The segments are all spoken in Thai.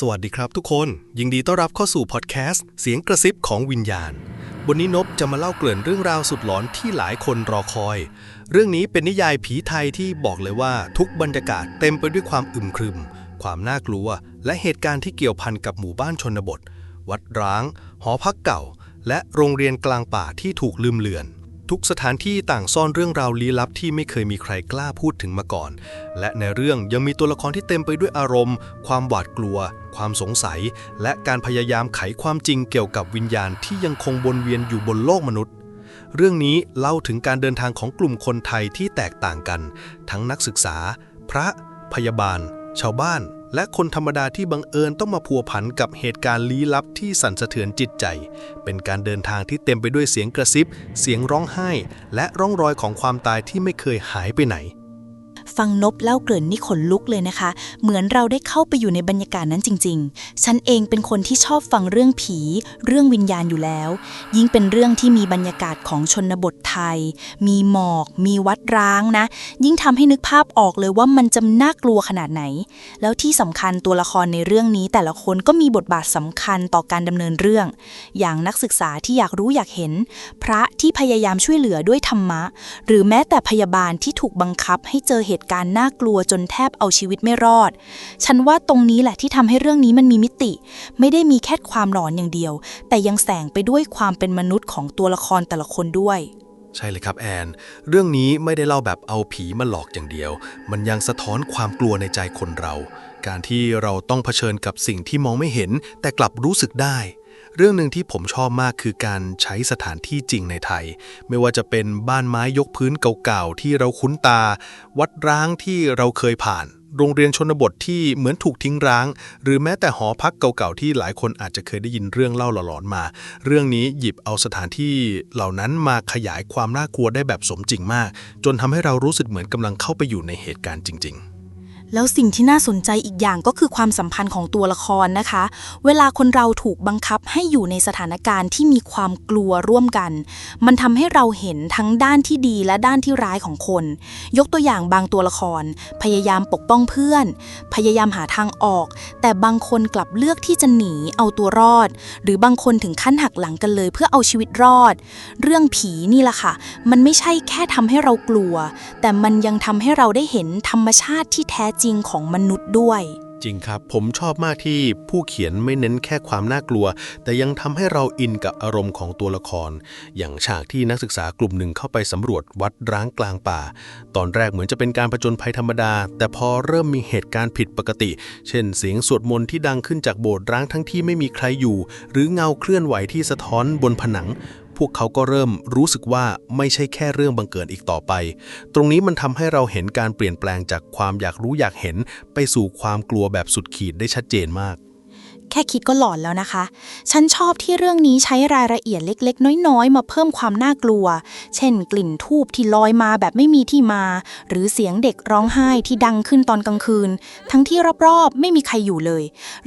สวัสดีครับทุกคน ยินดีต้อนรับเข้าสู่พอดแคสต์เสียงกระซิบของวิญญาณ วันนี้นบจะมาเล่าเกริ่อนเรื่องราวสุดหลอนที่หลายคนรอคอย เรื่องนี้เป็นนิยายผีไทยที่บอกเลยว่าทุกบรรยากาศเต็มไปด้วยความอึมครึม ความน่ากลัว และเหตุการณ์ที่เกี่ยวพันกับหมู่บ้านชนบท วัดร้าง หอพักเก่า และโรงเรียนกลางป่าที่ถูกลืมเลือน ทุกสถานที่ต่างซ่อนเรื่องราวลี้ลับที่ไม่เคยมีใครกล้าพูดถึงมาก่อน และในเรื่องยังมีตัวละครที่เต็มไปด้วยอารมณ์ ความหวาดกลัว ความสงสัย และการพยายามไขความจริงเกี่ยวกับวิญญาณที่ยังคงวนเวียนอยู่บนโลกมนุษย์ เรื่องนี้เล่าถึงการเดินทางของกลุ่มคนไทยที่แตกต่างกัน ทั้งนักศึกษา พระ พยาบาล ชาวบ้าน และคนธรรมดาที่บังเอิญต้องมาผัวพันกับเหตุการณ์ลี้ลับที่สั่นสะเทือนจิตใจ เป็นการเดินทางที่เต็มไปด้วยเสียงกระซิบ เสียงร้องไห้ และร่องรอยของความตายที่ไม่เคยหายไปไหน ฟังนบเล่าเกริ่นนี่ขนลุกเลยนะคะ เหมือนเราได้เข้าไปอยู่ในบรรยากาศนั้นจริง ๆ ฉันเองเป็นคนที่ชอบฟังเรื่องผี เรื่องวิญญาณอยู่แล้ว ยิ่งเป็นเรื่องที่มีบรรยากาศของชนบทไทย มีหมอก มีวัดร้างนะ ยิ่งทำให้นึกภาพออกเลยว่ามันจะน่ากลัวขนาดไหน แล้วที่สำคัญตัวละครในเรื่องนี้ แต่ละคนก็มีบทบาทสำคัญต่อการดำเนินเรื่อง อย่างนักศึกษาที่อยากรู้อยากเห็น พระที่พยายามช่วยเหลือด้วยธรรมะ หรือแม้แต่พยาบาลที่ถูกบังคับให้เจอเหตุการณ์น่ากลัวจนแทบเอาชีวิตไม่รอด ฉันว่าตรงนี้แหละที่ทำให้เรื่องนี้มันมีมิติ ไม่ได้มีแค่ความหลอนอย่างเดียว แต่ยังแสงไปด้วยความเป็นมนุษย์ของตัวละครแต่ละคนด้วยใช่เลยครับแอน เรื่องนี้ไม่ได้เล่าแบบเอาผีมาหลอกอย่างเดียว มันยังสะท้อนความกลัวในใจคนเรา การที่เราต้องเผชิญกับสิ่งที่มองไม่เห็น แต่กลับรู้สึกได้ เรื่องหนึ่งที่ผมชอบมากคือการใช้สถานที่จริงในไทย ไม่ว่าจะเป็นบ้านไม้ยกพื้นเก่าๆที่เราคุ้นตา วัดร้างที่เราเคยผ่าน โรงเรียนชนบทที่เหมือนถูกทิ้งร้าง หรือแม้แต่หอพักเก่าๆที่หลายคนอาจจะเคยได้ยินเรื่องเล่าหลอนๆมา เรื่องนี้หยิบเอาสถานที่เหล่านั้นมาขยายความน่ากลัวได้แบบสมจริงมาก จนทำให้เรารู้สึกเหมือนกำลังเข้าไปอยู่ในเหตุการณ์จริง ๆ แล้วสิ่งที่น่าสนใจอีกอย่างก็คือความสัมพันธ์ของตัวละครนะคะ เวลาคนเราถูกบังคับให้อยู่ในสถานการณ์ที่มีความกลัวร่วมกัน มันทำให้เราเห็นทั้งด้านที่ดีและด้านที่ร้ายของคน ยกตัวอย่างบางตัวละคร พยายามปกป้องเพื่อน พยายามหาทางออก แต่บางคนกลับเลือกที่จะหนีเอาตัวรอด หรือบางคนถึงขั้นหักหลังกันเลย เพื่อเอาชีวิตรอด เรื่องผีนี่แหละค่ะ มันไม่ใช่แค่ทำให้เรากลัว แต่มันยังทำให้เราได้เห็นธรรมชาติที่แท้จริงของมนุษย์ด้วย จริงครับ ผมชอบมากที่ผู้เขียนไม่เน้นแค่ความน่ากลัว แต่ยังทำให้เราอินกับอารมณ์ของตัวละคร อย่างฉากที่นักศึกษากลุ่มหนึ่งเข้าไปสำรวจวัดร้างกลางป่า ตอนแรกเหมือนจะเป็นการผจญภัยธรรมดา แต่พอเริ่มมีเหตุการณ์ผิดปกติ เช่น เสียงสวดมนต์ที่ดังขึ้นจากโบสถ์ร้างทั้งที่ไม่มีใครอยู่ หรือเงาเคลื่อนไหวที่สะท้อนบนผนัง พวกเขาก็เริ่มรู้สึกว่าไม่ใช่แค่เรื่องบังเกิดอีกต่อไป ตรงนี้มันทำให้เราเห็นการเปลี่ยนแปลงจากความอยากรู้อยากเห็น ไปสู่ความกลัวแบบสุดขีดได้ชัดเจนมาก แค่คิดก็หลอนแล้วนะคะ ฉันชอบที่เรื่องนี้ใช้รายละเอียดเล็ก ๆ น้อย ๆ มาเพิ่มความน่ากลัว เช่น กลิ่นทูบที่ลอยมาแบบไม่มีที่มา หรือเสียงเด็กร้องไห้ที่ดังขึ้นตอนกลางคืน ทั้งที่รอบๆ ไม่มีใครอยู่เลย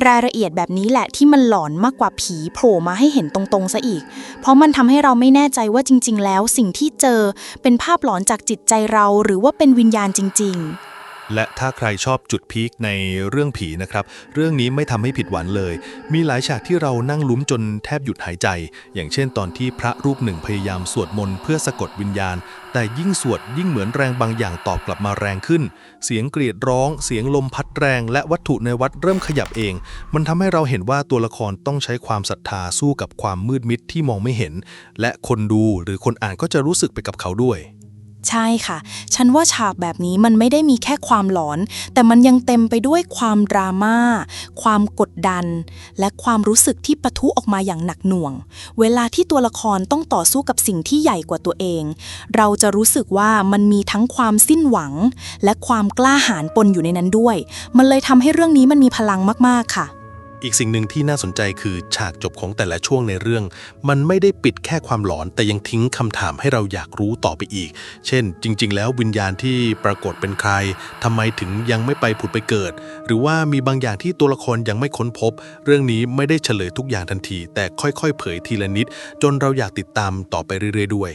รายละเอียดแบบนี้แหละที่มันหลอนมากกว่าผีโผล่มาให้เห็นตรงๆซะอีก เพราะมันทำให้เราไม่แน่ใจว่าจริง ๆ แล้วสิ่งที่เจอเป็นภาพหลอนจากจิตใจเราหรือว่าเป็นวิญญาณจริง ๆ และถ้าใครชอบจุดพีคในเรื่องผีนะครับ เรื่องนี้ไม่ทำให้ผิดหวังเลย มีหลายฉากที่เรานั่งลุ้มจนแทบหยุดหายใจ อย่างเช่นตอนที่พระรูปหนึ่งพยายามสวดมนต์เพื่อสะกดวิญญาณ แต่ยิ่งสวดยิ่งเหมือนแรงบางอย่างตอบกลับมาแรงขึ้น เสียงกรีดร้อง เสียงลมพัดแรง และวัตถุในวัดเริ่มขยับเอง มันทำให้เราเห็นว่าตัวละครต้องใช้ความศรัทธาสู้กับความมืดมิดที่มองไม่เห็น และคนดูหรือคนอ่านก็จะรู้สึกไปกับเขาด้วย ใช่ค่ะ ฉันว่าฉากแบบนี้มันไม่ได้มีแค่ความหลอน แต่มันยังเต็มไปด้วยความดราม่า ความกดดัน และความรู้สึกที่ปะทุออกมาอย่างหนักหน่วง เวลาที่ตัวละครต้องต่อสู้กับสิ่งที่ใหญ่กว่าตัวเอง เราจะรู้สึกว่ามันมีทั้งความสิ้นหวัง และความกล้าหาญปนอยู่ในนั้นด้วย มันเลยทำให้เรื่องนี้มันมีพลังมาก ๆ ค่ะ อีกสิ่งหนึ่งที่น่าสนใจคือฉากจบของแต่ละช่วงในเรื่อง มันไม่ได้ปิดแค่ความหลอน แต่ยังทิ้งคำถามให้เราอยากรู้ต่อไปอีก เช่น จริง ๆ แล้ววิญญาณที่ปรากฏเป็นใครทำไมถึงยังไม่ไปผุดไปเกิด หรือว่ามีบางอย่างที่ตัวละครยังไม่ค้นพบ เรื่องนี้ไม่ได้เฉลยทุกอย่างทันที แต่ค่อยๆ เผยทีละนิด จนเราอยากติดตามต่อไปเรื่อยๆด้วย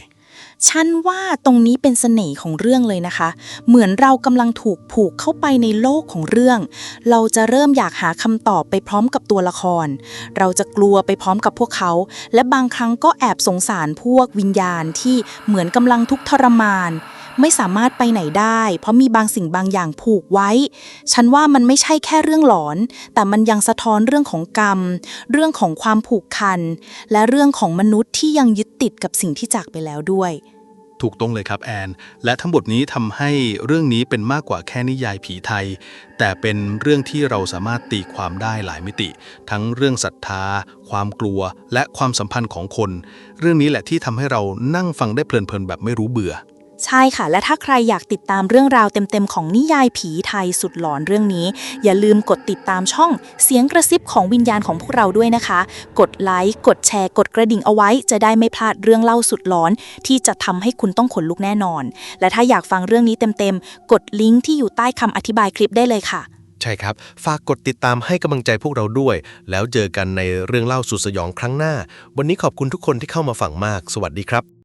ฉันว่าตรงนี้เป็นเสน่ห์ของเรื่องเลยนะคะ เหมือนเรากำลังถูกผูกเข้าไปในโลกของเรื่อง เราจะเริ่มอยากหาคำตอบไปพร้อมกับตัวละคร เราจะกลัวไปพร้อมกับพวกเขา และบางครั้งก็แอบสงสารพวกวิญญาณที่เหมือนกำลังทุกข์ทรมาน ไม่สามารถไปไหนได้ เพราะมีบางสิ่งบางอย่างผูกไว้ ฉันว่ามันไม่ใช่แค่เรื่องหลอน แต่มันยังสะท้อนเรื่องของกรรม เรื่องของความผูกพัน และเรื่องของมนุษย์ที่ยังยึดติดกับสิ่งที่จากไปแล้วด้วย ถูกต้องเลยครับแอน และทั้งหมดนี้ทำให้เรื่องนี้เป็นมากกว่าแค่นิยายผีไทย แต่เป็นเรื่องที่เราสามารถตีความได้หลายมิติ ทั้งเรื่องศรัทธา ความกลัว และความสัมพันธ์ของคน เรื่องนี้แหละที่ทำให้เรานั่งฟังได้เพลินๆแบบไม่รู้เบื่อ ใช่ค่ะ และถ้าใครอยากติดตามเรื่องราวเต็มๆ ของนิยายผีไทยสุดหลอนเรื่องนี้ อย่าลืมกดติดตามช่องเสียงกระซิบของวิญญาณของพวกเราด้วยนะคะ กดไลค์ กดแชร์ กดกระดิ่งเอาไว้ จะได้ไม่พลาดเรื่องเล่าสุดหลอน ที่จะทำให้คุณต้องขนลุกแน่นอน และถ้าอยากฟังเรื่องนี้เต็มๆ กดลิงก์ที่อยู่ใต้คำอธิบายคลิปได้เลยค่ะ ใช่ครับ ฝากกดติดตามให้กำลังใจพวกเราด้วย แล้วเจอกันในเรื่องเล่าสุดสยองครั้งหน้า วันนี้ขอบคุณทุกคนที่เข้ามาฟังมาก สวัสดีครับ